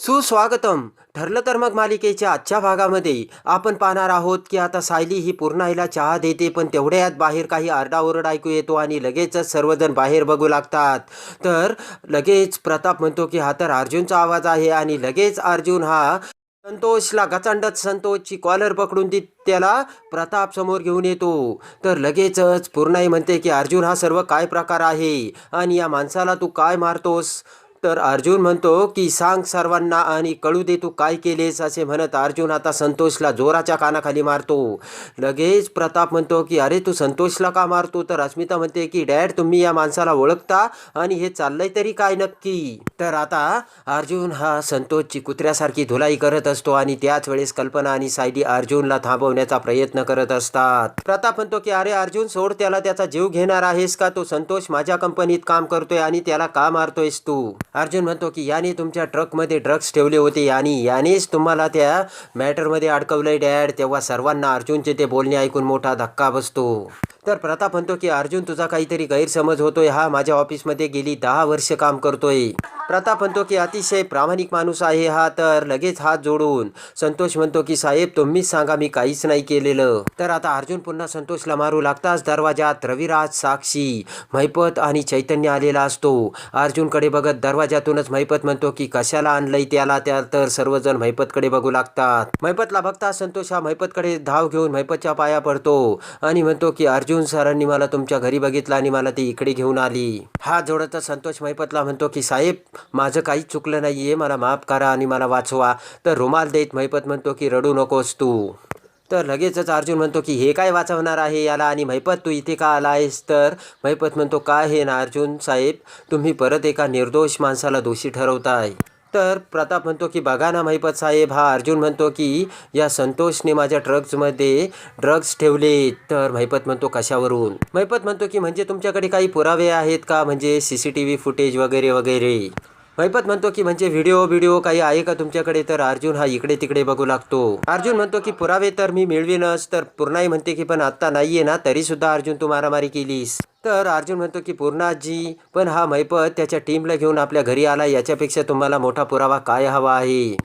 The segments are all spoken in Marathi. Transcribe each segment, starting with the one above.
सुस्वागतम. ठरलं तर मग मालिकेच्या आजच्या भागामध्ये. आपण पाहणार आहोत की आता सायली ही पूर्णाईला चहा देते पण तेवढ्यात बाहेर काही आरडाओरड ऐकू येतो आणि लगेचच सर्वजण बाहेर बघू लागतात. तर लगेच प्रताप म्हणतो की हा तर अर्जुनचा आवाज आहे आणि लगेच अर्जुन हा संतोषला गचांडत संतोषची कॉलर पकडून ती त्याला प्रताप समोर घेऊन येतो. तर लगेचच पूर्णाई म्हणते की अर्जुन हा सर्व काय प्रकार आहे? आणि या माणसाला तू काय मारतोस? तर अर्जुन म्हणतो की सांग सर्वांना आणि कळू दे तू काय केलेस असे म्हणत अर्जुन आता संतोषला जोराच्या कानाखाली मारतो. लगेच प्रताप म्हणतो की अरे तू संतोषला का मारतो? तर अस्मिता म्हणते की डॅड तुम्ही या माणसाला ओळखता आणि हे चाललंय तरी काय नक्की? तर आता अर्जुन हा संतोषची कुत्र्यासारखी धुलाई करत असतो आणि त्याच वेळेस कल्पना आणि सायली अर्जुनला थांबवण्याचा प्रयत्न करत असतात. प्रताप म्हणतो की अरे अर्जुन सोड त्याला त्याचा जीव घेणार आहेस का? तो संतोष माझ्या कंपनीत काम करतोय आणि त्याला का मारतोयस तू? अर्जुन म्हणतो की याने तुमच्या ट्रकमध्ये ड्रग्स ठेवले होते आणि यानेच तुम्हाला त्या मॅटरमध्ये अडकवलंय डॅड तेव्हा सर्वांना अर्जुनचे ते बोलणे ऐकून मोठा धक्का बसतो. तर प्रताप म्हणतो की अर्जुन तुझा काहीतरी गैरसमज होतोय. हा माझ्या ऑफिसमध्ये गेली दहा वर्ष काम करतोय. प्रताप म्हणतो की अतिशय प्रामाणिक माणूस आहे हा तर लगेच हात जोडून संतोष म्हणतो की साहेब तुम्हीच सांगा मी काहीच नाही केलेलं. तर आता अर्जुन पुन्हा संतोषला मारू लागताच दरवाजात रविराज साक्षी महिपत आणि चैतन्य आलेला असतो. अर्जुनकडे बघत दरवाजातूनच महिपत म्हणतो की कशाला आणलंय त्याला त्या? तर सर्वजण महिपतकडे बघू लागतात. महिपतला बघता संतोष हा महिपतकडे धाव घेऊन महिपतच्या पाया पडतो आणि म्हणतो की अर्जुन सरांनी मला तुमच्या घरी बघितलं आणि मला ती इकडे घेऊन आली. हा जोडतच संतोष महिपतला म्हणतो की साहेब माझं काहीच चुकलं नाही आहे मला माफ करा आणि मला वाचवा. तर रुमाल देत महिपत म्हणतो की रडू नकोस तू. तर लगेचच अर्जुन म्हणतो की हे काय वाचवणार आहे याला आणि महिपत तू इथे का आला आहेस तर महिपत म्हणतो काय हे ना अर्जुन साहेब तुम्ही परत एका निर्दोष माणसाला दोषी ठरवताय. तर प्रताप म्हणतो की बघा ना महिपत साहेब हा अर्जुन म्हणतो की या संतोषने माझ्या ड्रग्जमध्ये ड्रग्ज ठेवले. तर महिपत म्हणतो कशावरून? महिपत म्हणतो की म्हणजे तुमच्याकडे काही पुरावे आहेत का? म्हणजे C C T V footage वगैरे वगैरे. महिपत म्हणतो की म्हणजे व्हिडिओ व्हिडिओ काही आहे का तुमच्याकडे? तर अर्जुन हा इकडे तिकडे बघू लागतो. अर्जुन म्हणतो की पुरावे तर मी मिळवीनच तर पूर्णाई म्हणते की पण आत्ता नाहीये ना तरी सुद्धा अर्जुन तू मारामारी केलीस. तर अर्जुन म्हणतो की पूर्णाजी पण हा मैपत त्याच्या टीमला घेऊन आपल्या घरी आला याच्यापेक्षा तुम्हाला मोठा पुरावा काय हवा आहे?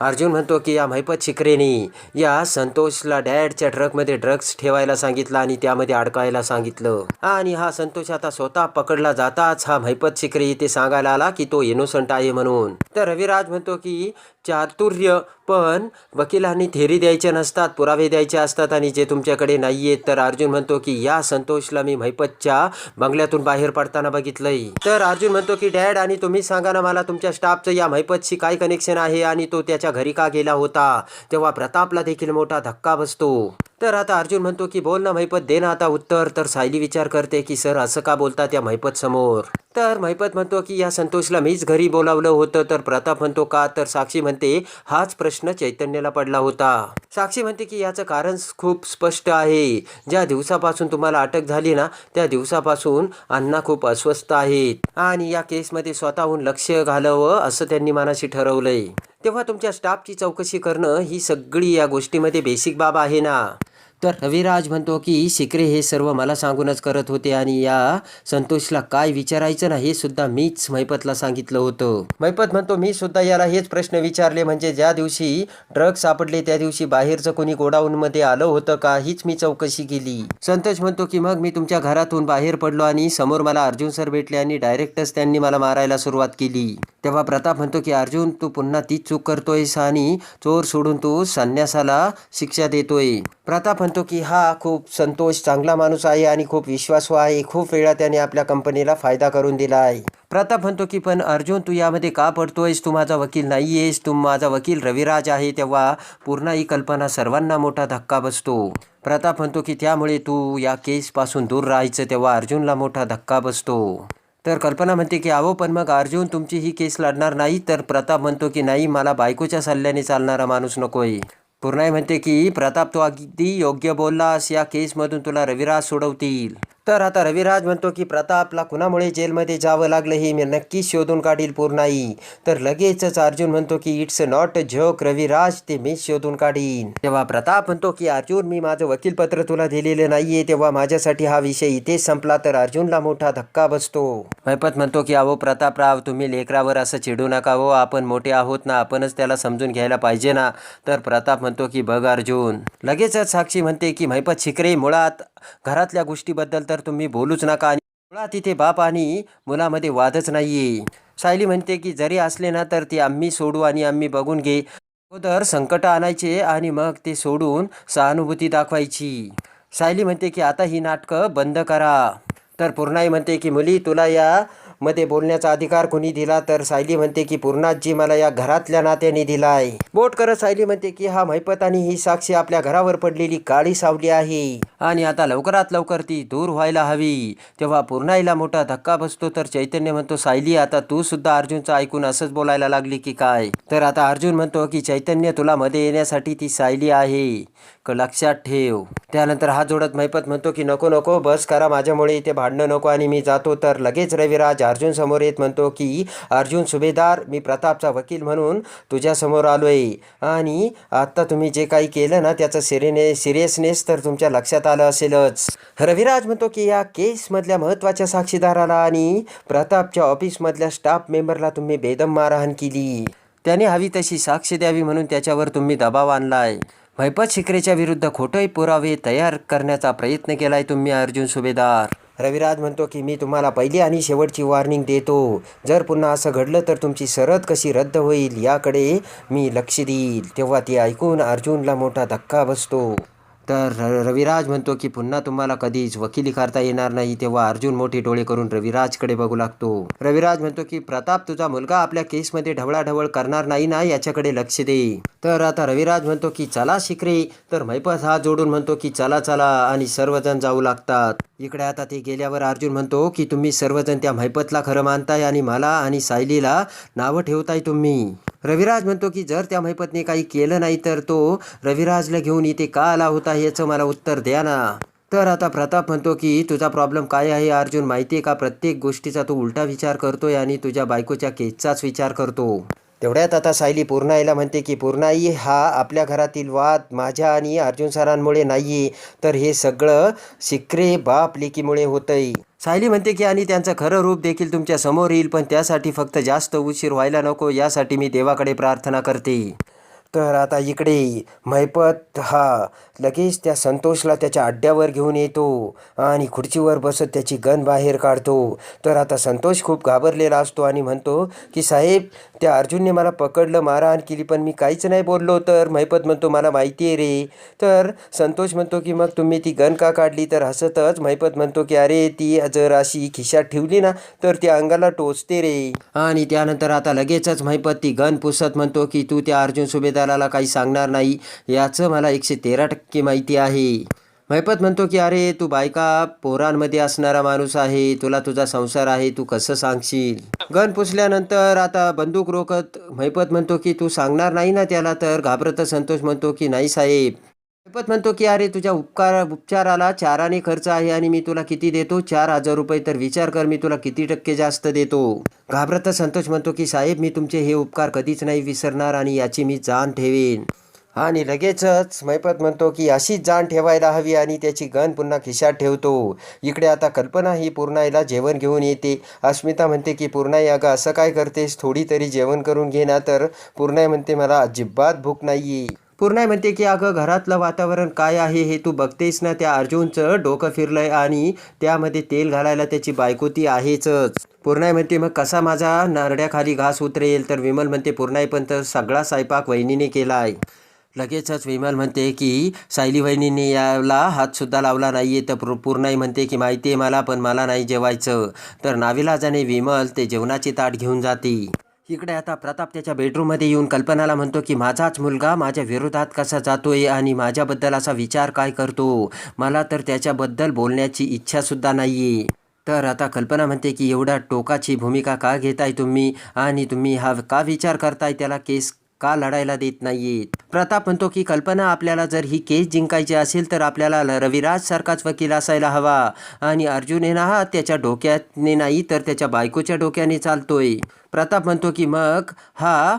अर्जुन म्हणतो की या महिपत शिकरेनी. या संतोषला डॅडच्या ट्रकमध्ये ड्रग्स ठेवायला सांगितलं आणि त्यामध्ये अडकायला सांगितलं. आणि हा संतोष आता स्वतः पकडला जाताच हा महिपत शिकरे. इथे सांगायला आला की तो इनोसंट आहे म्हणून. तर रविराज म्हणतो की चातुर्य पण वकिलांनी थेरी द्यायच्या नसतात पुरावे द्यायचे असतात आणि जे तुमच्याकडे नाही आहेत तर अर्जुन म्हणतो की या संतोषला मी महिपतच्या बंगल्यातून बाहेर पडताना बघितलंय. तर अर्जुन म्हणतो की डॅड आणि तुम्ही सांगा ना मला तुमच्या स्टाफचं या महिपतशी काय कनेक्शन आहे आणि तो त्याच्या घरी का गेला होता? तेव्हा प्रतापला देखील मोठा धक्का बसतो. तर आता अर्जुन म्हणतो की बोल ना महिपत दे ना आता उत्तर. तर सायली विचार करते की सर असं का बोलता त्या महिपत समोर तर महिपत म्हणतो की या संतोषला मीच घरी बोलावलं होतं. तर प्रताप म्हणतो का? तर साक्षी म्हणते हाच प्रश्न चैतन्याला पडला होता. साक्षी म्हणते की याचं कारण खूप स्पष्ट आहे. ज्या दिवसापासून तुम्हाला अटक झाली ना त्या दिवसापासून अण्णा खूप अस्वस्थ आहेत. आणि या केसमध्ये स्वतःहून लक्ष घालावं असं त्यांनी मनाशी ठरवलंय. तेव्हा तुमच्या स्टाफची चौकशी करणं ही सगळी या गोष्टीमध्ये बेसिक बाब आहे ना. तर रविराज म्हणतो की शिकरे हे सर्व मला सांगूनच करत होते आणि या संतोषला काय विचारायचं ना हे सुद्धा मीच मैपतला सांगितलं होतं. महिपत म्हणतो मी सुद्धा याला हेच प्रश्न विचारले म्हणजे ज्या दिवशी ड्रग्ज सापडले त्या दिवशी बाहेरचं कोणी गोडाऊनमध्ये आलं होतं का हीच मी चौकशी केली. संतोष म्हणतो की मग मी तुमच्या घरातून बाहेर पडलो आणि समोर मला अर्जुन सर भेटले आणि डायरेक्टच त्यांनी मला मारायला सुरुवात केली. तेव्हा प्रताप म्हणतो की अर्जुन तू पुन्हा तीच चूक करतोयस आणि चोर सोडून तू संन्यासाला शिक्षा देतोय. प्रताप म्हणतो की हा खूप संतोष चांगला माणूस आहे आणि खूप विश्वासू आहे. खूप वेळा त्याने आपल्या कंपनीला फायदा करून दिला आहे. प्रताप म्हणतो की पण अर्जुन तू यामध्ये का पडतोयस? तू माझा वकील नाही आहेस तू माझा वकील रविराज आहे. तेव्हा पूर्ण ही कल्पना सर्वांना मोठा धक्का बसतो. प्रताप म्हणतो की त्यामुळे तू या केसपासून दूर राहायचं. तेव्हा अर्जुनला मोठा धक्का बसतो. तर कल्पना म्हणते की अहो पण मग अर्जुन तुमची ही केस लढणार नाही? तर प्रताप म्हणतो की नाही मला बायकोच्या सल्ल्याने चालणारा माणूस नकोय. पूर्णाई म्हणते की प्रताप तू अगदी योग्य बोललास. या केसमधून तुला रविराज सोडवतील. तर आता रविराज म्हणतो की प्रतापला कुणामुळे जेलमध्ये जावं लागलं हे मी नक्कीच शोधून काढील पूर्णाई तर लगेचच अर्जुन म्हणतो की it's not a joke Raviraj ते मी शोधून काढीन. तेव्हा प्रताप म्हणतो की अर्जुन मी माझं वकीलपत्र तुला दिलेलं नाहीये तेव्हा माझ्यासाठी हा विषय इथेच संपला तर अर्जुनला मोठा धक्का बसतो. मैपत म्हणतो की अहो प्रतापराव तुम्ही लेकरावर असं चिडू नका हो आपण मोठे आहोत ना आपणच त्याला समजून घ्यायला पाहिजे ना. तर प्रताप म्हणतो की बघ अर्जुन. लगेचच साक्षी म्हणते की मैपत शिकरे मुळात घरातल्या गोष्टीबद्दल तर तर तुम्ही बोलूच नका आणि मुळात तिथे बाप आणि मुलामध्ये वादच नाहीये. सायली म्हणते की जरी असले ना तर ते आम्ही सोडू आणि आम्ही बघून घे. अगोदर संकट आणायचे आणि मग ते सोडून सहानुभूती दाखवायची. सायली म्हणते की आता ही नाटकं बंद करा. तर पूर्णाई म्हणते की मुली तुला या मध्ये बोलण्याचा अधिकार कोणी दिला तर सायली म्हणते की पूर्णाजी मला या घरातल्या नात्याने दिलाय. बोट करत सायली म्हणते की हा मैपत आणि ही साक्षी आपल्या घरावर पडलेली काळी सावली आहे आणि आता लवकरात लवकर ती दूर व्हायला हवी. तेव्हा पूर्णाईला मोठा धक्का बसतो तर चैतन्य म्हणतो सायली आता तू सुद्धा अर्जुनचं ऐकून असंच बोलायला लागली की काय? तर आता अर्जुन म्हणतो की चैतन्य तुला मध्ये येण्यासाठी ती सायली आहे. क लक्षात ठेव. त्यानंतर हात जोडत मैपत म्हणतो की नको नको बस करा माझ्यामुळे इथे भांडणं नको आणि मी जातो. तर लगेच रविराज अर्जुन समोर येत म्हणतो की अर्जुन सुभेदार मी प्रतापचा वकील म्हणून तुझ्यासमोर आलो आहे आणि आत्ता तुम्ही जे काही केलं ना त्याचं सिरिने सिरियसनेस तर तुमच्या लक्षात आलं असेलच. रविराज म्हणतो की या केसमधल्या महत्त्वाच्या साक्षीदाराला आणि प्रतापच्या ऑफिसमधल्या स्टाफ मेंबरला तुम्ही बेदम मारहाण केली. त्याने हवी तशी साक्ष द्यावी म्हणून त्याच्यावर तुम्ही दबाव आणला आहे मैपत शिकरेच्या विरुद्ध खोटंही पुरावे तयार करण्याचा प्रयत्न केला आहे तुम्ही अर्जुन सुभेदार. रविराज म्हणतो की मी तुम्हाला पहिली आणि शेवटची वॉर्निंग देतो. जर पुन्हा असं घडलं तर तुमची सरद कशी रद्द होईल याकडे मी लक्ष देईल. तेव्हा ती ऐकून अर्जुनला मोठा धक्का बसतो. तर र रविराज म्हणतो की पुन्हा तुम्हाला कधीच वकिली करता येणार नाही. तेव्हा अर्जुन मोठे डोळे करून रविराजकडे बघू लागतो. रविराज म्हणतो की प्रताप तुझा मुलगा आपल्या केसमध्ये ढवळाढवळ करणार नाही ना याच्याकडे लक्ष दे. तर आता रविराज म्हणतो की चला शिकरे तर मैपत हात जोडून म्हणतो की चला चला आणि सर्वजण जाऊ लागतात. इकडे आता ते गेल्यावर अर्जुन म्हणतो की तुम्ही सर्वजण त्या मैपतला खरं मानताय आणि मला आणि सायलीला नावं ठेवताय तुम्ही. रविराज म्हणतो की जर त्या मैपतने काही केलं नाही तर तो रविराजला घेऊन इथे का आला होता याचं मला उत्तर द्या ना. तर आता प्रताप म्हणतो की तुझा प्रॉब्लेम काय आहे अर्जुन? माहिती आहे का? प्रत्येक गोष्टीचा तू उलटा विचार करतोय आणि तुझ्या बायकोच्या केसचाच विचार करतो. तेवढ्यात आता सायली पूर्णाईला म्हणते की पूर्णाई हा आपल्या घरातील वाद माझ्या आणि अर्जुन सरांमुळे नाही तर हे सगळं शिक्रे बाप लेकीमुळे होतंय. सायली म्हणते की आणि त्यांचं खरं रूप देखील तुमच्यासमोर येईल पण त्यासाठी फक्त जास्त उशीर व्हायला नको. यासाठी मी देवाकडे प्रार्थना करते. तर आता इकडे मैपत हा. लगेच त्या संतोषला त्याच्या अड्ड्यावर घेऊन येतो आणि खुर्चीवर बसत त्याची गन बाहेर काढतो. तर आता संतोष खूप घाबरलेला असतो आणि म्हणतो की साहेब त्या अर्जुनने मला पकडलं मारहाण केली पण मी काहीच नाही बोललो. तर मैपत म्हणतो मला माहिती आहे रे. तर संतोष म्हणतो की मग तुम्ही ती गन का काढली? तर हसतच मैपत म्हणतो की अरे ती जर अशी खिशात ठेवली ना तर ती अंगाला टोचते रे. आणि त्यानंतर आता लगेचच मैपत ती गन पुसत म्हणतो की तू त्या अर्जुन सुभेदार सुभेदाराला काही सांगणार नाही. याचं मला एकशे तेरा टक्के माहिती आहे. मैपत म्हणतो की अरे तू बायका पोरांमध्ये असणारा माणूस आहे. तुला तुझा संसार आहे. तू कसं सांगशील? गन पुसल्यानंतर आता बंदूक रोखत मैपत म्हणतो की तू सांगणार नाही ना त्याला तर? घाबरत संतोष म्हणतो की नाही साहेब. मैपत म्हणतो की अरे तुझ्या उपकार उपचाराला चाराने खर्च आहे आणि मी तुला किती देतो? चार हजार रुपये तर विचार कर मी तुला किती टक्के जास्त देतो. घाबरत संतोष म्हणतो की साहेब मी तुमचे हे उपकार कधीच नाही विसरणार आणि याची मी जाण ठेवेन. आणि लगेचच मैपत म्हणतो की अशीच जाण ठेवायला हवी आणि त्याची गन पुन्हा खिशात ठेवतो. इकडे आता कल्पना ही पूर्णाईला जेवण घेऊन येते. अस्मिता म्हणते की पूर्णाई अगं असं काय करतेस? थोडी तरी जेवण करून घे ना तर. पूर्णाई म्हणते मला अजिबात भूक नाहीये. पूर्णा म्हणते की अगं घरातलं वातावरण काय आहे हे तू बघतेस ना त्या अर्जुनचं डोकं फिरलंय आणि त्यामध्ये तेल घालायला त्याची बायकोती आहेच पूर्णाई म्हणते मग कसा माझा नारड्याखाली घास उतरेल? तर विमल म्हणते पूर्णाई पण तर सगळा स्वयंपाक वहिनीने केला आहे लगेचच विमल म्हणते की सायली वहिनीने याला हातसुद्धा लावला नाही आहे तर पूर पूर्णाई म्हणते की माहिती आहे मला पण मला नाही जेवायचं. तर नाविलाजाने विमल ते जेवणाची ताट घेऊन जाते. इकडे आता प्रताप त्याच्या बेडरूममध्ये येऊन कल्पनाला म्हणतो की माझाच मुलगा माझ्या विरोधात कसा जातोय आणि माझ्याबद्दल असा विचार काय करतो? मला तर त्याच्याबद्दल बोलण्याची इच्छासुद्धा नाहीये. तर आता कल्पना म्हणते की एवढ्या टोकाची भूमिका का घेताय तुम्ही? आणि तुम्ही हा का विचार करताय? त्याला केस का लढायला देत नाहीयेत? प्रताप म्हणतो की कल्पना आपल्याला जर ही केस जिंकायची असेल तर आपल्याला रविराज सारखाच वकील असायला हवा. आणि अर्जुन हे ना हा त्याच्या डोक्याने नाही तर त्याच्या बायकोच्या डोक्याने चालतोय. प्रताप म्हणतो की मग हा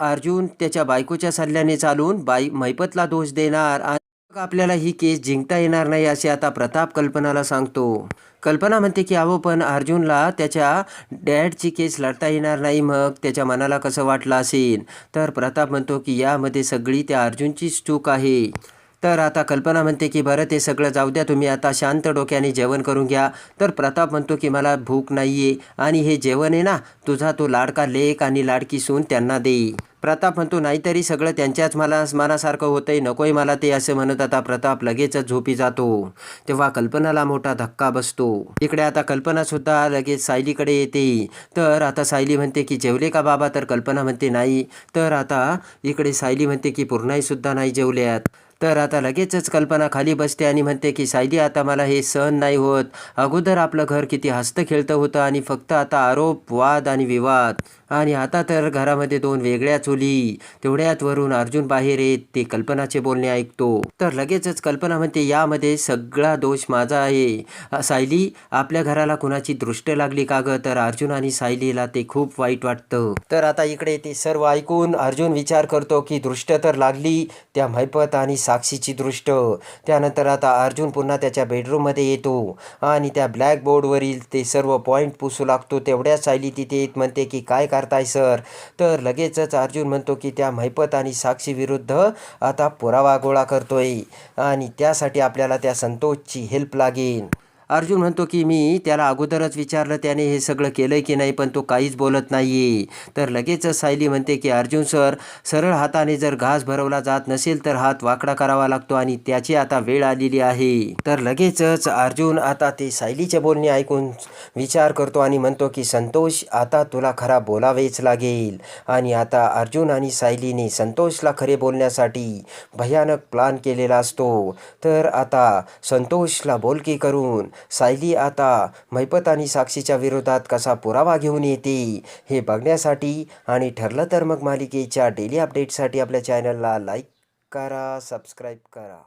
अर्जुन त्याच्या बायकोच्या सल्ल्याने चालून बाई मैपतला दोष देणार. आणि आपल्याला ही केस जिंकता येणार नाही असे आता प्रताप कल्पनाला सांगतो. कल्पना म्हणते की अहो पण अर्जुनला त्याच्या डॅडची केस लढता येणार नाही मग त्याच्या मनाला कसं वाटलं असेल? तर प्रताप म्हणतो की यामध्ये सगळी त्या अर्जुनचीच चूक आहे. तर आता कल्पना म्हणते की बरं ते सगळं जाऊ द्या तुम्ही आता शांत डोक्याने जेवण करून घ्या. तर प्रताप म्हणतो की मला भूक नाही आहे आणि हे जेवण आहे ना तुझा तो लाडका लेक आणि लाडकी सून त्यांना देई प्रताप म्हणतो नाहीतरी सगळं त्यांच्याच मला मनासारखं होतंय नकोय मला ते असं म्हणत आता प्रताप लगेचच झोपी जातो. तेव्हा कल्पनाला मोठा धक्का बसतो. इकडे आता कल्पना सुद्धा लगेच सायलीकडे येते. तर आता सायली म्हणते की जेवले का बाबा? तर कल्पना म्हणते नाही. तर आता इकडे सायली म्हणते की पूर्णाईसुद्धा नाही जेवल्यात. तर आता लगेचच कल्पना खाली बसते आणि म्हणते की सायली आता मला हे सहन नाही होत. अगोदर आपलं घर किती हस्त खेळतं होतं आणि फक्त आता आरोप वाद आणि विवाद. आणि आता तर घरामध्ये दोन वेगळ्या चुली तेवढ्यात वरून अर्जुन बाहेर येत ते कल्पनाचे बोलणे ऐकतो. तर लगेचच कल्पना म्हणते यामध्ये सगळा दोष माझा आहे. सायली आपल्या घराला कुणाची दृष्ट लागली का ग? तर अर्जुन आणि सायलीला ते खूप वाईट वाटतं. तर आता इकडे ते सर्व ऐकून अर्जुन विचार करतो की दृष्ट तर लागली त्या मैपत आणि साक्षीची दृष्ट. त्यानंतर आता अर्जुन पुन्हा त्याच्या बेडरूममध्ये येतो आणि त्या ब्लॅकबोर्डवरील ते सर्व पॉईंट पुसू लागतो. तेवढ्याच सायली तिथे येत म्हणते की काय काय विचारताय सर. तर लगेचच अर्जुन म्हणतो की त्या मैपत आणि साक्षी विरुद्ध आता पुरावा गोळा करतोय आणि त्यासाठी आपल्याला त्या संतोषची हेल्प लागेल. अर्जुन म्हणतो की मी त्याला अगोदरच विचारलं त्याने हे सगळं केलंय की नाही पण तो काहीच बोलत नाही तर लगेचच सायली म्हणते की अर्जुन सर सरळ हाताने जर घास भरवला जात नसेल तर हात वाकडा करावा लागतो आणि त्याची आता वेळ आलेली आहे. तर लगेचच अर्जुन आता ते सायलीचे बोलणे ऐकून विचार करतो आणि म्हणतो की संतोष आता तुला खरा बोलावेच लागेल. आणि आता अर्जुन आणि सायलीने संतोषला खरे बोलण्यासाठी भयानक प्लान केलेला असतो. तर आता संतोषला बोलकी करून सायली आता मैपत आणि साक्षीच्या विरोधात कसा पुरावा घेऊन येते हे बघण्यासाठी आणि ठरलं तर मग मालिकेच्या डेली अपडेटसाठी आपल्या चॅनलला लाईक करा सबस्क्राईब करा.